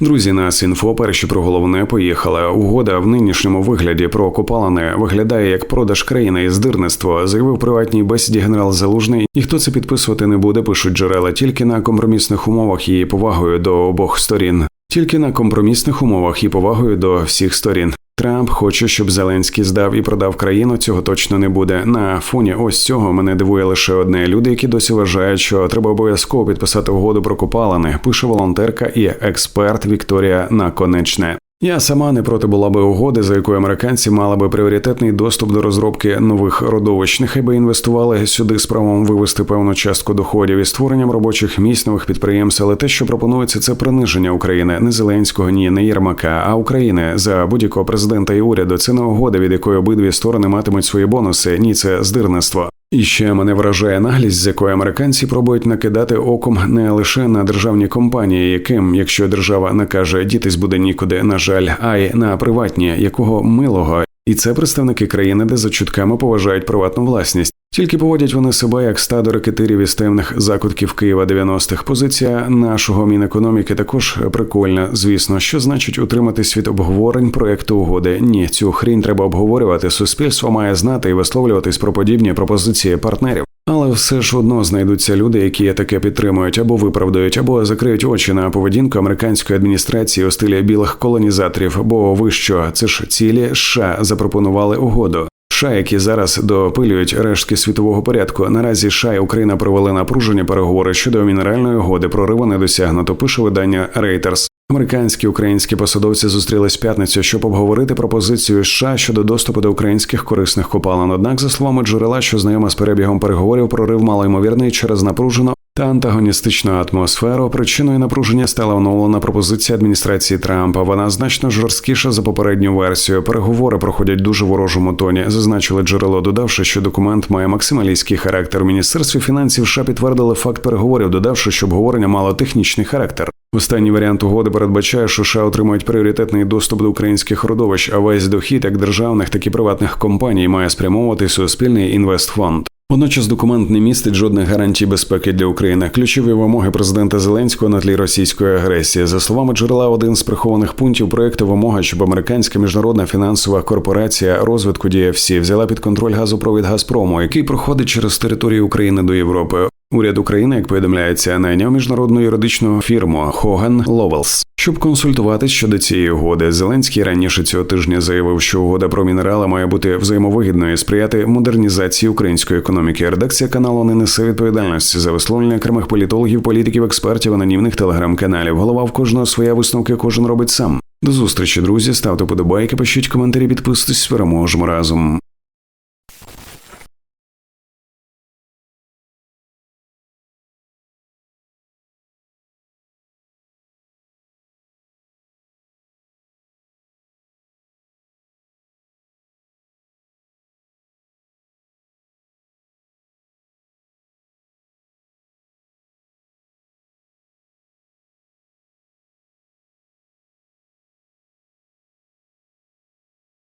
Друзі, нас інфо перші про головне поїхали. Угода в нинішньому вигляді про копалини виглядає як продаж країни і здирництво, заявив приватній бесіді генерал Залужний. Ніхто це підписувати не буде, пишуть джерела тільки на компромісних умовах і повагою до обох сторін. Тільки на компромісних умовах і повагою до всіх сторін. Трамп хоче, щоб Зеленський здав і продав країну. Цього точно не буде. На фоні ось цього мене дивує лише одне. Люди, які досі вважають, що треба обов'язково підписати угоду про копалини. Пише волонтерка і експерт Вікторія Наконечне. Я сама не проти була би угоди, за якою американці мали би пріоритетний доступ до розробки нових родовищ. Нехай інвестували сюди з правом вивести певну частку доходів і створенням робочих місць нових підприємств. Але те, що пропонується, це приниження України, не Зеленського, ні не Єрмака, а України за будь-якого президента і уряду. Це не угода, від якої обидві сторони матимуть свої бонуси. Ні, це здирництво. І ще мене вражає наглість, з якою американці пробують накидати оком не лише на державні компанії, яким, якщо держава накаже дітись буде нікуди, на жаль, а й на приватні, якого милого. І це представники країни, де за чутками поважають приватну власність. Тільки поводять вони себе як стадо рекетирів із темних закутків Києва 90-х. Позиція нашого мінекономіки також прикольна. Звісно, що значить утриматись від обговорень проекту угоди. Ні, цю хрінь треба обговорювати. Суспільство має знати і висловлюватись про подібні пропозиції партнерів. Але все ж одно знайдуться люди, які таке підтримують або виправдають, або закриють очі на поведінку американської адміністрації у стилі білих колонізаторів. Бо ви що, це ж цілі США запропонували угоду. США, які зараз допилюють рештки світового порядку. Наразі США і Україна провели напружені переговори щодо мінеральної угоди. Прориву не досягнуто. Пише видання Reuters. Американські українські посадовці зустрілись п'ятницю, щоб обговорити пропозицію США щодо доступу до українських корисних копалин. Однак, за словами джерела, що знайома з перебігом переговорів, прорив малоймовірний через напружену та антагоністичну атмосферу. Причиною напруження стала оновлена пропозиція адміністрації Трампа. Вона значно жорсткіша за попередню версію. Переговори проходять дуже ворожому тоні. Зазначили джерело, додавши, що документ має максималістський характер. Міністерстві фінансів США підтвердили факт переговорів, додавши, що обговорення мало технічний характер. Останній варіант угоди передбачає, що США отримують пріоритетний доступ до українських родовищ, а весь дохід як державних, так і приватних компаній має спрямовувати суспільний інвестфонд. Водночас документ не містить жодних гарантій безпеки для України. Ключові вимоги президента Зеленського на тлі російської агресії. За словами джерела, один з прихованих пунктів проекту вимога, щоб американська міжнародна фінансова корпорація розвитку DFC взяла під контроль газопровід Газпрому, який проходить через територію України до Європи. Уряд України, як повідомляється, найняв міжнародну юридичну фірму Хоган Ловелс, щоб консультувати щодо цієї угоди. Зеленський раніше цього тижня заявив, що угода про мінерали має бути взаємовигідною і сприяти модернізації української економіки. Редакція каналу не несе відповідальності за висловлення окремих політологів, політиків, експертів, анонімних телеграм-каналів. Голова в кожного своя висновки, кожен робить сам. До зустрічі, друзі. Ставте подобайки, пишіть коментарі, підписуйтесь, переможемо разом.